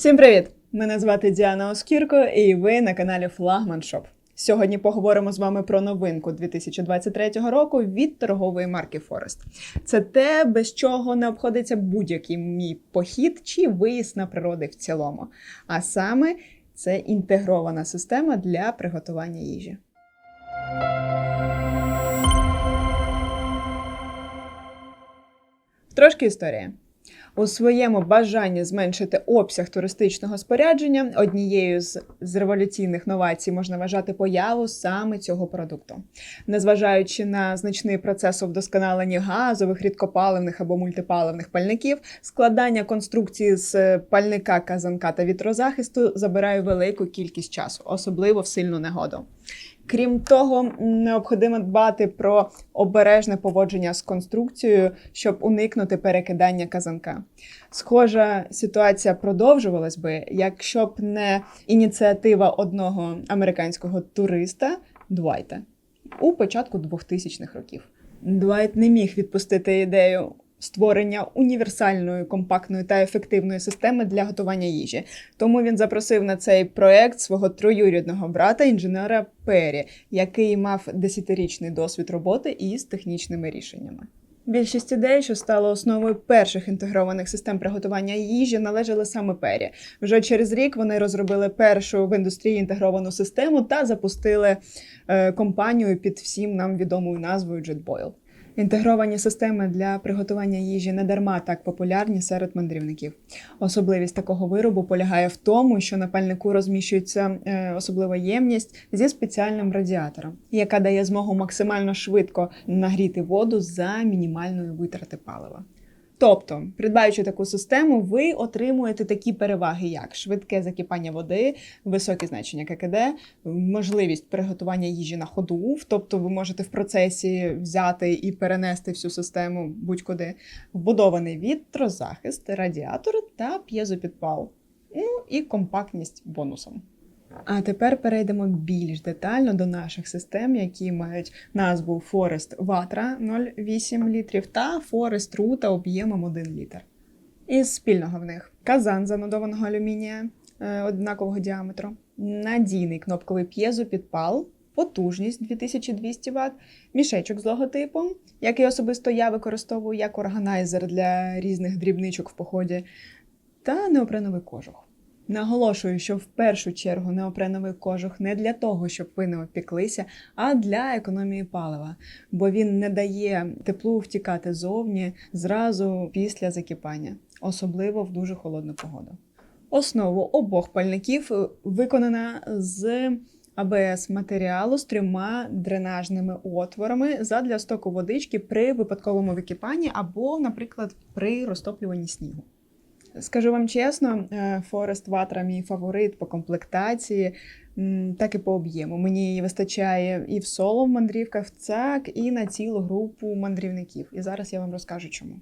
Всім привіт! Мене звати Діана Оскірко, і ви на каналі Флагман Шоп. Сьогодні поговоримо з вами про новинку 2023 року від торгової марки Forest. Це те, без чого не обходиться будь-який мій похід чи виїзд на природи в цілому. А саме це інтегрована система для приготування їжі. Трошки історії. У своєму бажанні зменшити обсяг туристичного спорядження однією з, з революційних новацій можна вважати появу саме цього продукту. Незважаючи на значний процес у вдосконаленні газових, рідкопаливних або мультипаливних пальників, складання конструкції з пальника, казанка та вітрозахисту забирає велику кількість часу, особливо в сильну негоду. Крім того, необхідно дбати про обережне поводження з конструкцією, щоб уникнути перекидання казанка. Схожа ситуація продовжувалась би, якщо б не ініціатива одного американського туриста Двайта у початку 2000-х років. Двайт не міг відпустити ідею створення універсальної, компактної та ефективної системи для готування їжі. Тому він запросив на цей проект свого троюрідного брата, інженера Пері, який мав десятирічний досвід роботи із технічними рішеннями. Більшість ідей, що стало основою перших інтегрованих систем приготування їжі, належали саме Пері. Вже через рік вони розробили першу в індустрії інтегровану систему та запустили е, компанію під всім нам відомою назвою JetBoil. Інтегровані системи для приготування їжі не дарма так популярні серед мандрівників. Особливість такого виробу полягає в тому, що на пальнику розміщується е, особлива ємність зі спеціальним радіатором, яка дає змогу максимально швидко нагріти воду за мінімальної витрати палива. Тобто, придбаючи таку систему, ви отримуєте такі переваги, як швидке закипання води, високі значення ККД, можливість приготування їжі на ходу, тобто ви можете в процесі взяти і перенести всю систему будь-куди, вбудований вітрозахист, радіатор та п'єзопідпал. Ну і компактність бонусом. А тепер перейдемо більш детально до наших систем, які мають назву Forest Vatra 0,8 літрів та Forest Ruta об'ємом 1 літр. Із спільного в них казан з анодованого алюмінія е, однакового діаметру, надійний кнопковий п'єзопідпал, потужність 2200 Вт, мішечок з логотипом, який особисто я використовую як органайзер для різних дрібничок в поході, та неопреновий кожух. Наголошую, що в першу чергу неопреновий кожух не для того, щоб ви не опіклися, а для економії палива, бо він не дає теплу втікати зовні зразу після закипання, особливо в дуже холодну погоду. Основу обох пальників виконана з АБС матеріалу з трьома дренажними отворами задля стоку водички при випадковому википанні або, наприклад, при розтоплюванні снігу. Скажу вам чесно, Форест Ватра мій фаворит по комплектації, так і по об'єму. Мені її вистачає і в соло в мандрівках, цак, і на цілу групу мандрівників. І зараз я вам розкажу чому.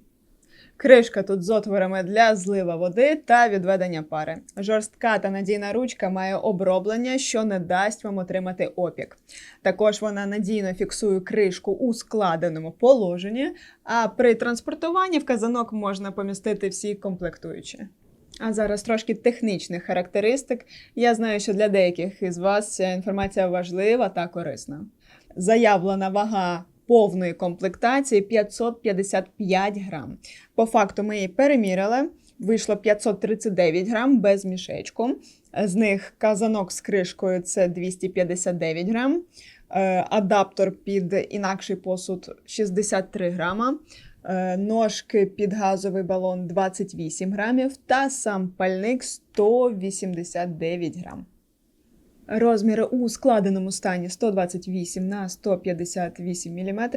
Кришка тут з отворами для злива води та відведення пари. Жорстка та надійна ручка має оброблення, що не дасть вам отримати опік. Також вона надійно фіксує кришку у складеному положенні, а при транспортуванні в казанок можна помістити всі комплектуючі. А зараз трошки технічних характеристик. Я знаю, що для деяких із вас ця інформація важлива та корисна. Заявлена вага повної комплектації 555 грам. По факту ми її переміряли. Вийшло 539 грам без мішечку. З них казанок з кришкою це 259 грам, е, адаптер під інакший посуд 63 грама, е, ножки під газовий балон 28 грамів та сам пальник 189 грам. Розміри у складеному стані 128 на 158 мм.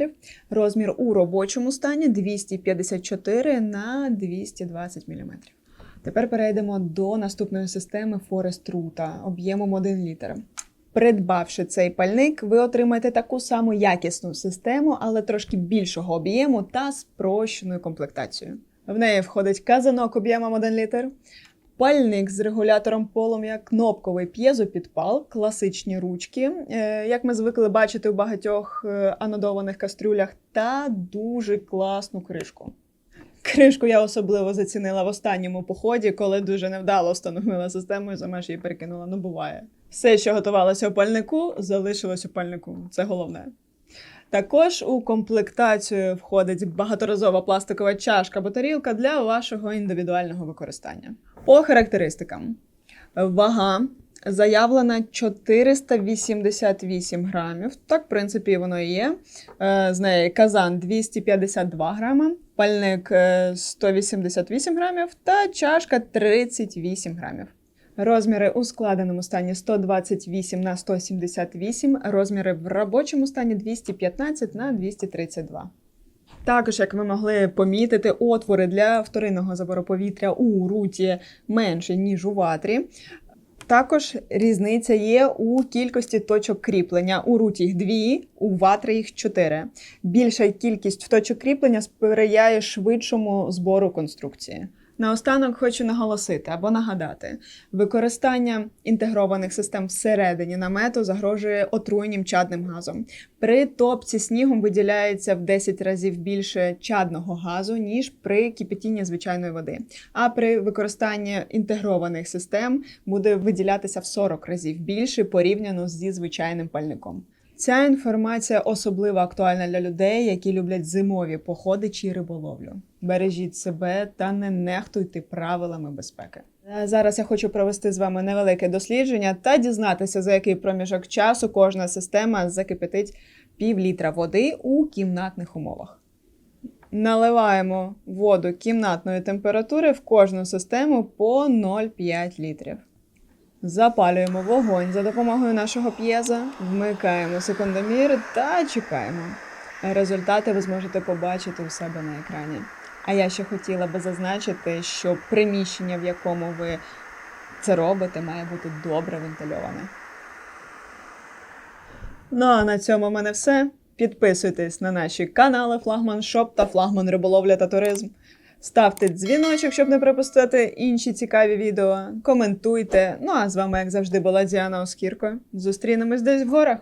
Розмір у робочому стані 254 на 220 мм. Тепер перейдемо до наступної системи Forest Ruta об'ємом 1 літр. Придбавши цей пальник, ви отримаєте таку саму якісну систему, але трошки більшого об'єму та спрощеною комплектацією. В неї входить казанок об'ємом 1 літр, Пальник з регулятором полум'я, кнопковий п'єзопідпал, класичні ручки, е, як ми звикли бачити у багатьох е, анодованих кастрюлях, та дуже класну кришку. Кришку я особливо зацінила в останньому поході, коли дуже невдало встановила систему і сама ж її перекинула. Ну, буває. Все, що готувалося у пальнику, залишилось у пальнику. Це головне. Також у комплектацію входить багаторазова пластикова чашка або для вашого індивідуального використання. По характеристикам: вага заявлена 488 грамів. Так, в принципі, воно і є. Е, З неї казан 252 грама, пальник е, 188 грамів та чашка 38 грамів. Розміри у складеному стані 128 на 178, розміри в робочому стані 215 на 232. Також, як ви могли помітити, отвори для вторинного забору повітря у руті менші, ніж у ватрі. Також різниця є у кількості точок кріплення. У руті їх дві, у ватрі їх чотири. Більша кількість точок кріплення сприяє швидшому збору конструкції. Наостанок хочу наголосити або нагадати: використання інтегрованих систем всередині намету загрожує отруєнням чадним газом. При топці снігом виділяється в 10 разів більше чадного газу, ніж при кипятінні звичайної води. А при використанні інтегрованих систем буде виділятися в 40 разів більше порівняно зі звичайним пальником. Ця інформація особливо актуальна для людей, які люблять зимові походи чи риболовлю. Бережіть себе та не нехтуйте правилами безпеки. Е, Зараз я хочу провести з вами невелике дослідження та дізнатися, за який проміжок часу кожна система закипятить пів літра води у кімнатних умовах. Наливаємо воду кімнатної температури в кожну систему по 0,5 літрів. Запалюємо вогонь за допомогою нашого п'єза, вмикаємо секундомір та чекаємо. Результати ви зможете побачити у себе на екрані. А я ще хотіла би зазначити, що приміщення, в якому ви це робите, має бути добре вентильоване. Ну а на цьому в мене все. Підписуйтесь на наші канали Флагман Шоп та Флагман Риболовля та Туризм. Ставте дзвіночок, щоб не пропустити інші цікаві відео. Коментуйте. Ну а з вами, як завжди, була Діана Оскірко. Зустрінемось десь в горах.